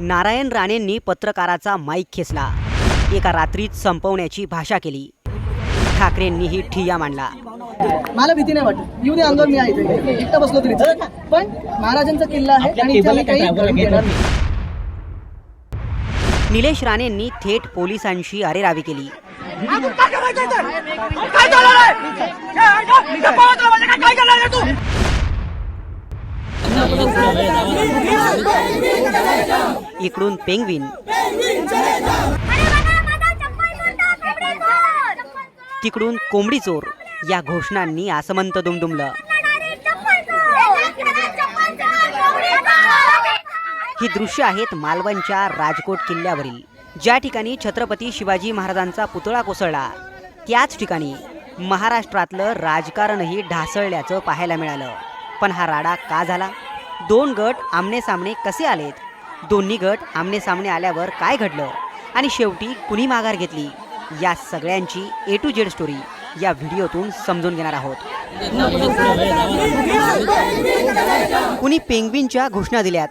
नारायण राणेंनी पत्रकाराचा माईक खेचला. एका रात्रीत संपवण्याची भाषा केली. ठाकरेंनीही ठिय्या मांडला. मला भीती नाही वाटत. येऊ दे आंदोलन मी आहे. एकटा बसलो तरी चालेल. पण महाराजांचा किल्ला आहे आणि इथे आम्ही काही करून घेणार नाही. निलेश राणेंनी थेट पोलिसांशी अरेरावी केली. इकडून पेंगविन. तिकडून कोंबडी चोर या घोषणांनी आसमंत दुमदुमलं. ही दृश्य आहेत मालवणच्या राजकोट किल्ल्यावरील. ज्या ठिकाणी छत्रपती शिवाजी महाराजांचा पुतळा कोसळला त्याच ठिकाणी महाराष्ट्रातलं राजकारणही ढासळल्याचं पाहायला मिळालं. पण हा राडा का झाला? दोन गट आमने सामने कसे आलेत? दोन्ही गट आमने सामने आल्यावर काय घडलं? आणि शेवटी कुणी माघार घेतली? या सगळ्यांची ए टू जेड स्टोरी या व्हिडिओतून समजून घेणार आहोत. कुणी पेंग्विनच्या घोषणा दिल्यात?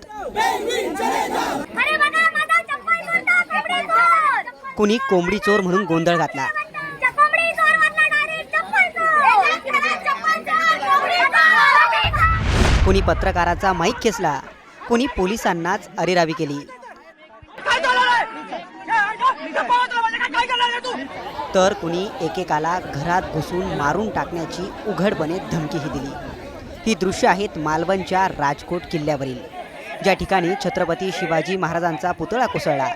कुणी कोंबडी चोर म्हणून गोंधळ घातला? कुणी पत्रकाराचा माईक खेचला कुणी पोलिसांनाच अरेरावी केली. तर कुणी एकेकाला घरात घुसून मारून टाकण्याची उघडपणे धमकीही दिली. ही दृश्य आहेत मालवणच्या राजकोट किल्ल्यावरील ज्या ठिकाणी छत्रपती शिवाजी महाराजांचा पुतळा कोसळला.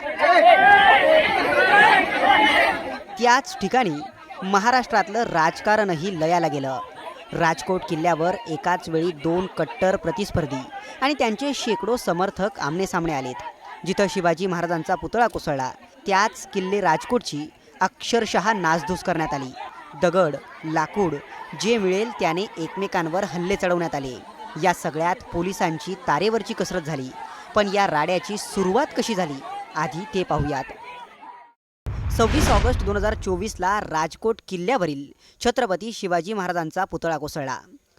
त्याच ठिकाणी महाराष्ट्रातलं राजकारणही लयाला गेलं. राजकोट किल्ल्यावर एकाच वेळी दोन कट्टर प्रतिस्पर्धी आणि त्यांचे शेकडो समर्थक आमनेसामने आलेत जिथं शिवाजी महाराजांचा पुतळा कोसळला. त्याच किल्ले राजकोटची अक्षरशः नासधूस करण्यात आली. दगड लाकूड जे मिळेल त्याने एकमेकांवर हल्ले चढवण्यात आले. या सगळ्यात पोलिसांची तारेवरची कसरत झाली. पण या राड्याची सुरुवात कशी झाली आधी ते पाहूयात. सव्वीस ऑगस्ट दोन हजार चोवीसला राजकोट किल्ल्यावरील छत्रपती शिवाजी महाराजांचा पुतळा कोसळला.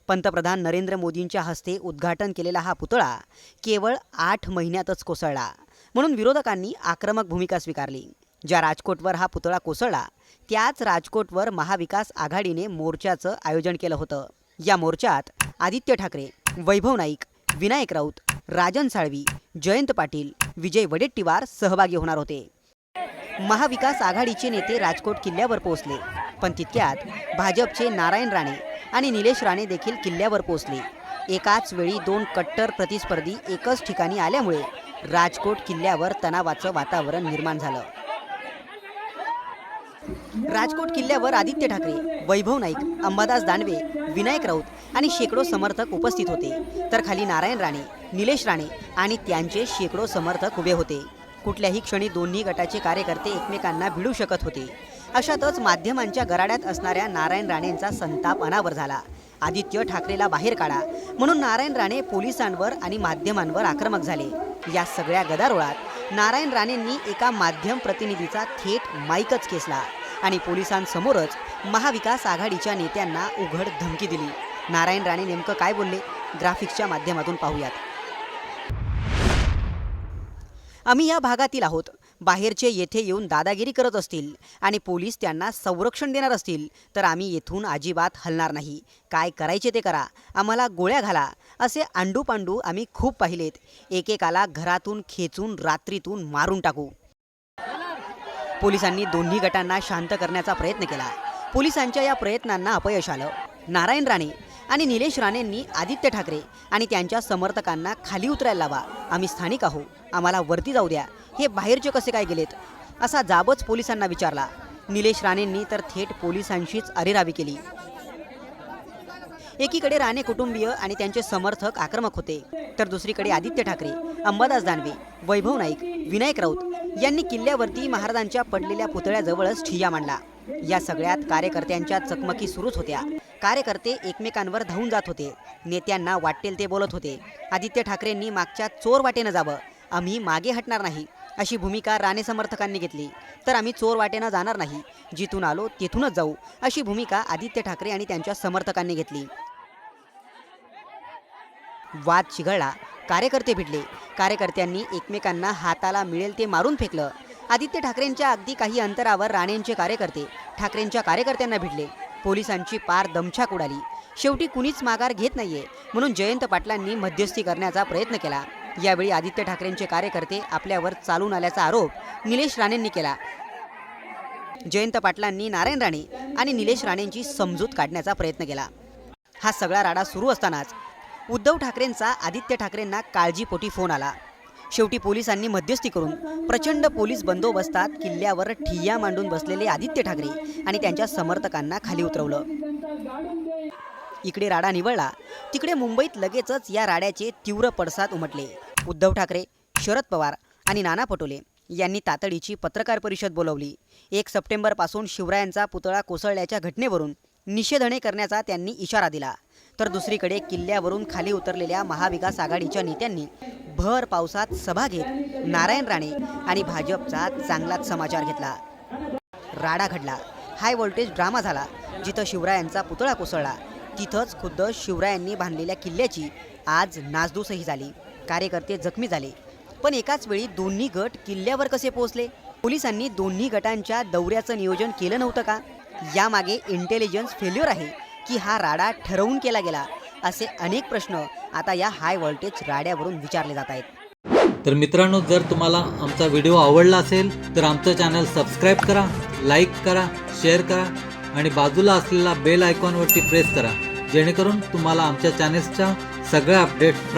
पंतप्रधान नरेंद्र मोदींच्या हस्ते उद्घाटन केलेला हा पुतळा केवळ आठ महिन्यातच कोसळला. म्हणून विरोधकांनी आक्रमक भूमिका स्वीकारली. ज्या राजकोटवर हा पुतळा कोसळला त्याच राजकोटवर महाविकास आघाडीने मोर्चाचं आयोजन केलं होतं. या मोर्चात आदित्य ठाकरे वैभव नाईक विनायक राऊत राजन साळवी जयंत पाटील विजय वडेट्टीवार सहभागी होणार होते. महाविकास आघाडीचे नेते राजकोट किल्ल्यावर पोहोचले. पण तितक्यात भाजपचे नारायण राणे आणि निलेश राणे देखील किल्ल्यावर पोहोचले. एकाच वेळी दोन कट्टर प्रतिस्पर्धी एकच ठिकाणी आल्यामुळे राजकोट किल्ल्यावर तणावाचं वातावरण निर्माण झालं. राजकोट किल्ल्यावर आदित्य ठाकरे वैभव नाईक अंबादास दानवे विनायक राऊत आणि शेकडो समर्थक उपस्थित होते. तर खाली नारायण राणे निलेश राणे आणि त्यांचे शेकडो समर्थक उभे होते. कुठल्याही क्षणी दोन्ही गटाचे कार्यकर्ते एकमेकांना भिडू शकत होते. अशातच माध्यमांच्या गराड्यात असणाऱ्या नारायण राणेंचा संताप अनावर झाला. आदित्य ठाकरेला बाहेर काढा. म्हणून नारायण राणे पोलिसांवर आणि माध्यमांवर आक्रमक झाले. या सगळ्या गदारोळात नारायण राणेंनी एका माध्यम प्रतिनिधीचा थेट माईकच केसला आणि पोलिसांसमोरच महाविकास आघाडीच्या नेत्यांना उघड धमकी दिली. नारायण राणे नेमकं काय बोलले? ग्राफिक्सच्या माध्यमातून पाहूयात. आम्ही या भागातील आहोत. बाहेरचे येथे येऊन दादागिरी करत असतील आणि पोलीस त्यांना संरक्षण देणार असतील तर आम्ही येथून अजिबात हलणार नाही. काय करायचे ते करा. आम्हाला गोळ्या घाला. असे आंडू पांडू आम्ही खूप पाहिलेत. एकेकाला घरातून खेचून रात्रीतून मारून टाकू. पोलिसांनी दोन्ही गटांना शांत करण्याचा प्रयत्न केला. पोलिसांच्या या प्रयत्नांना अपयश आलं. नारायण राणे आणि निलेश राणेंनी आदित्य ठाकरे आणि त्यांच्या समर्थकांना खाली उतरायला लावा. आम्ही स्थानिक आहो आम्हाला वरती जाऊ द्या. हे बाहेरचे कसे काय गेलेत? असा जाबच पोलिसांना विचारला. निलेश राणेंनी तर थेट पोलिसांशीच अरेरावी केली. एकीकडे राणे कुटुंबीय आणि त्यांचे समर्थक आक्रमक होते. तर दुसरीकडे आदित्य ठाकरे अंबादास दानवे वैभव नाईक विनायक राऊत यांनी किल्ल्यावरती महाराजांच्या पडलेल्या पुतळ्याजवळच ठिय्या मांडला. या सगळ्यात कार्यकर्त्यांच्या चकमकी सुरूच होत्या. कार्यकर्ते एकमेकांवर धावून जात होते. नेत्यांना वाटेल ते बोलत होते. आदित्य ठाकरेंनी मागच्या चोर वाटेनं जावं. आम्ही मागे हटणार नाही. अशी भूमिका राणे समर्थकांनी घेतली. तर आम्ही चोर वाटेनं जाणार नाही. जिथून आलो तिथूनच जाऊ अशी भूमिका आदित्य ठाकरे आणि त्यांच्या समर्थकांनी घेतली. वाद चिघळला. कार्यकर्ते भिडले. कार्यकर्त्यांनी एकमेकांना हाताला मिळेल ते मारून फेकलं. आदित्य ठाकरेंच्या अगदी काही अंतरावर राणेंचे कार्यकर्ते ठाकरेंच्या कार्यकर्त्यांना भिडले. पोलिसांची पार दमछाक उडाली. शेवटी कुणीच माघार घेत नाहीये म्हणून जयंत पाटलांनी मध्यस्थी करण्याचा प्रयत्न केला. यावेळी आदित्य ठाकरेंचे कार्यकर्ते आपल्यावर चालून आल्याचा आरोप निलेश राणेंनी केला. जयंत पाटलांनी नारायण राणे आणि निलेश राणेंची समजूत काढण्याचा प्रयत्न केला. हा सगळा राडा सुरू असतानाच उद्धव ठाकरेंचा आदित्य ठाकरेंना काळजीपोटी फोन आला. शेवटी पोलिसांनी मध्यस्थी करून प्रचंड पोलीस बंदोबस्तात किल्ल्यावर ठिय्या मांडून बसलेले आदित्य ठाकरे आणि त्यांच्या समर्थकांना खाली उतरवलं. इकडे राडा निवळला. तिकडे मुंबईत लगेचच या राड्याचे तीव्र पडसाद उमटले. उद्धव ठाकरे शरद पवार आणि नाना पटोले यांनी तातडीची पत्रकार परिषद बोलवली. एक सप्टेंबरपासून शिवरायांचा पुतळा कोसळल्याच्या घटनेवरून निषेधणे करण्याचा त्यांनी इशारा दिला. तर दुसरीकडे किल्ल्यावरून खाली उतरलेल्या महाविकास आघाडीच्या नेत्यांनी भर पावसात सभा घेत नारायण राणे आणि भाजपचा चांगलाच समाचार घेतला. राडा घडला. हाय व्होल्टेज ड्रामा झाला जिथं शिवरायांचा पुतळा कोसळला. तिथंच खुद्द शिवरायांनी बांधलेल्या किल्ल्याची आज नासधूसही झाली. कार्यकर्ते जखमी झाले. पण एकाच वेळी दोन्ही गट किल्ल्यावर कसे पोहोचले? पोलिसांनी दोन्ही गटांच्या दौऱ्याचं नियोजन केलं नव्हतं का? यामागे इंटेलिजन्स फेल्युअर आहे. की हा राडा ठरवून केला गेला असे अनेक प्रश्न आता या हाय व्होल्टेज राड्यावरून विचारले जात आहेत. तर मित्रांनो जर तुम्हाला आमचा व्हिडिओ आवडला असेल तर आमचं चॅनल सबस्क्राईब करा लाईक करा शेअर करा आणि बाजूला असलेला बेल आयकॉनवरती प्रेस करा जेणेकरून तुम्हाला आमच्या चॅनेल्सच्या सगळ्या अपडेट